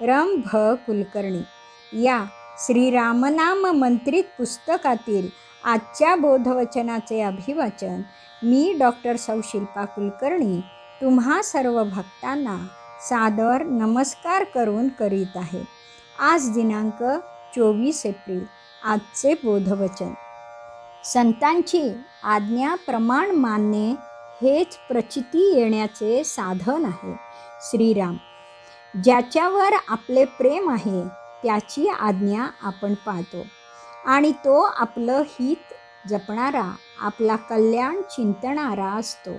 रम भ कुलकर्णी. या श्रीरामनाम मंत्रित पुस्तकातील आजच्या बोधवचनाचे अभिवाचन मी डॉक्टर सौशिल्पा कुलकर्णी तुम्हा सर्व भक्तांना सादर नमस्कार करून करीत आहे. आज दिनांक चोवीस एप्रिल आजचे बोधवचन. संतांची आज्ञा प्रमाण मानणे हेच प्रचिती येण्याचे साधन आहे. श्रीराम ज्याच्यावर आपले प्रेम आहे त्याची आज्ञा आपण पाळतो आणि तो आपलं हित जपणारा आपला कल्याण चिंतणारा असतो.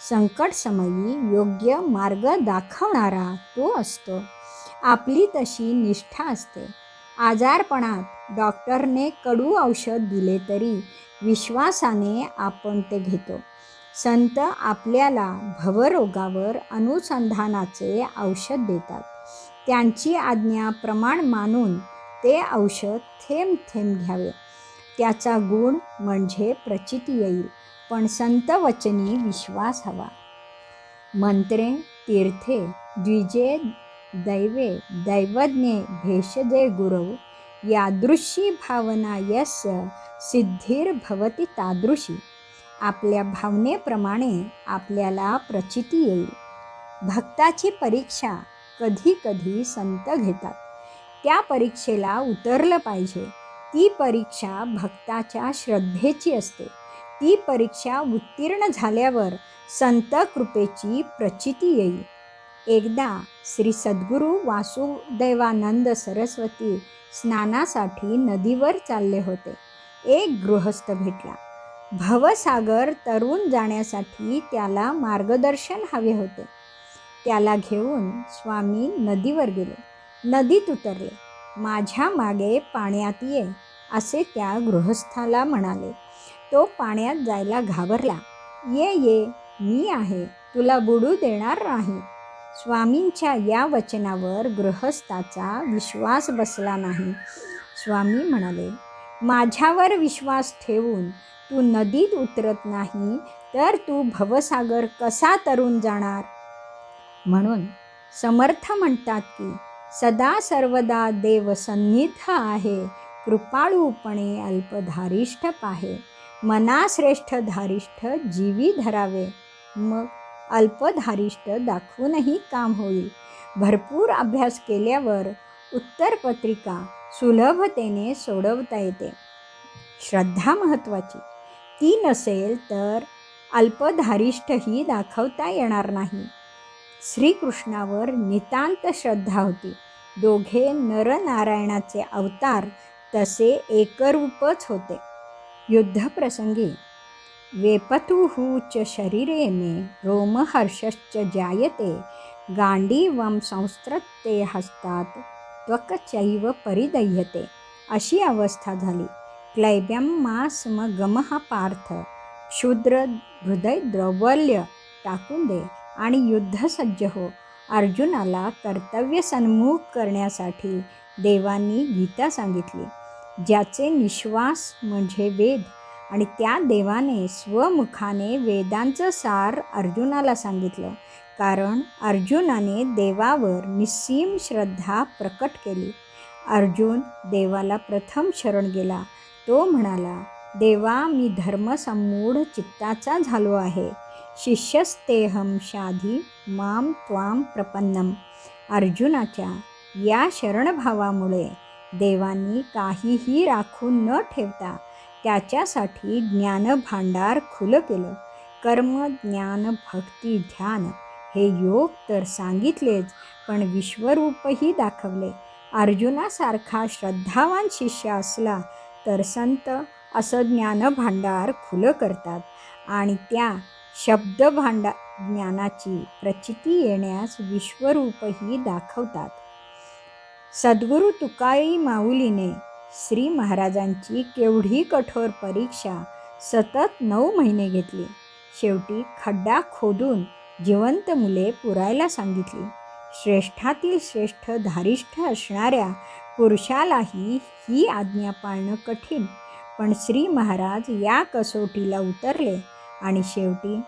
संकट समयी योग्य मार्ग दाखवणारा तो असतो. आपली तशी निष्ठा असते. आजारपणात डॉक्टरने कडू औषध दिले तरी विश्वासाने आपण ते घेतो. संत आपल्याला भवरोगावर अनुसंधानाचे औषध देतात. त्यांची आज्ञा प्रमाण मानून ते औषध थेंब थेंब घ्यावे. त्याचा गुण म्हणजे प्रचिती येईल पण संत वचनी विश्वास हवा. मंत्रे तीर्थे द्विजे दैवे दैवज्ञे भेषजे गुरव यादृशी भावना यस्य सिद्धिर्भवती तादृशी. आपल्या भावनेप्रमाणे आपल्याला प्रचिती येईल. भक्ताची परीक्षा कधी कधी संत घेतात. त्या परीक्षेला उतरलं पाहिजे. ती परीक्षा भक्ताच्या श्रद्धेची असते. ती परीक्षा उत्तीर्ण झाल्यावर संत कृपेची प्रचिती येईल. एकदा श्री सद्गुरू वासुदेवानंद सरस्वती स्नानासाठी नदीवर चालले होते. एक गृहस्थ भेटला. भवसागर तरुण जाण्यासाठी त्याला मार्गदर्शन हवे होते. त्याला घेऊन स्वामी नदीवर गेले. नदीत उतरले. माझ्या मागे पाण्यात ये असे त्या गृहस्थाला म्हणाले. तो पाण्यात जायला घाबरला. ये ये मी आहे. तुला बुडू देणार नाही. स्वामींच्या या वचनावर गृहस्थाचा विश्वास बसला नाही. स्वामी म्हणाले माझ्यावर विश्वास ठेवून तू नदीत उतरत नाही तर तू भवसागर कसा तरुण जाणार? म्हणून समर्थ म्हणतात की सदा सर्वदा देव सन्निध आहे कृपाळूपणे अल्पधारिष्ठ पाहे मनाश्रेष्ठ धारिष्ठ जीवी धरावे. मग अल्पधारिष्ठ दाखवूनही काम होईल. भरपूर अभ्यास केल्यावर उत्तरपत्रिका सुलभतेने सोडवता येते. श्रद्धा महत्त्वाची. ती नसेल तर अल्पधारिष्ठही दाखवता येणार नाही. श्रीकृष्णावर नितांत श्रद्धा होती. दोघे नरनारायणाचे अवतार तसे एकरूपच होते. युद्धप्रसंगी वेपतुहू च शरीरे मे रोमहर्षश्च जायते गांडीवम संस्त्रते हस्तात त्वकचैव परिदह्यते. अशी अवस्था झाली. क्लैब्यम मास म गमः पार्थ. क्षुद्र हृदय द्रवल्य टाकून दे आणि युद्धसज्ज हो. अर्जुनाला कर्तव्य सन्मुख करण्यासाठी देवांनी गीता सांगितली. ज्याचे निश्वास म्हणजे वेद आणि त्या देवाने स्वमुखाने वेदांचं सार अर्जुनाला सांगितलं. कारण अर्जुनाने देवावर निस्सीम श्रद्धा प्रकट केली. अर्जुन देवाला प्रथम शरण गेला. तो म्हणाला देवा मी धर्मसमूढ चित्ताचा झालो आहे. शिष्यस्तेहम शाधी माम त्वाम प्रपन्नम. अर्जुनाच्या या शरणभावामुळे देवांनी काहीही राखून न ठेवता त्याच्यासाठी ज्ञानभांडार खुलं केलं. कर्म ज्ञान भक्ती ध्यान हे योग तर सांगितलेच पण विश्वरूपही दाखवले. अर्जुनासारखा श्रद्धावान शिष्य असला तर संत असं ज्ञानभांडार खुलं करतात आणि त्या शब्दभांडा ज्ञानाची प्रचिती येण्यास विश्वरूपही दाखवतात. सद्गुरू तुकाई माऊलीने श्री महाराजांची केवढी कठोर परीक्षा सतत नऊ महिने घेतली. शेवटी खड्डा खोदून जिवंत मुले पुरायला सांगितली. श्रेष्ठातील श्रेष्ठ धारिष्ठ असणाऱ्या पुरुषालाही ही आज्ञा पाळणं कठीण. पण श्री महाराज या कसोटीला उतरले आणि शेवटी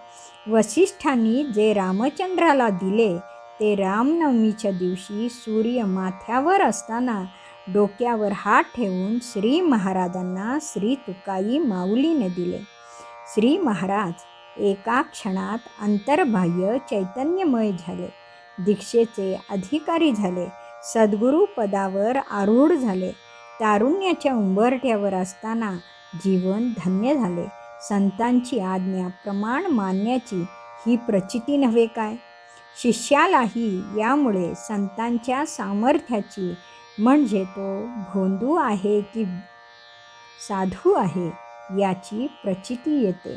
वसिष्ठांनी जे रामचंद्राला दिले ते रामनवमीच्या दिवशी सूर्य माथ्यावर असताना डोक्यावर हात ठेवून श्री महाराजांना श्री तुकाई माऊलीने दिले. श्री महाराज एका क्षणात अंतर्बाह्य चैतन्यमय झाले. दीक्षेचे अधिकारी झाले. सद्गुरू पदावर आरूढ झाले. तारुण्याच्या उंबरठ्यावर असताना जीवन धन्य झाले. संतांची आज्ञा प्रमाण मानण्याची ही प्रचिती नव्हे काय? शिष्यालाही यामुळे संतांच्या सामर्थ्याची म्हणजे तो भोंदू आहे की साधू आहे याची प्रचिती येते.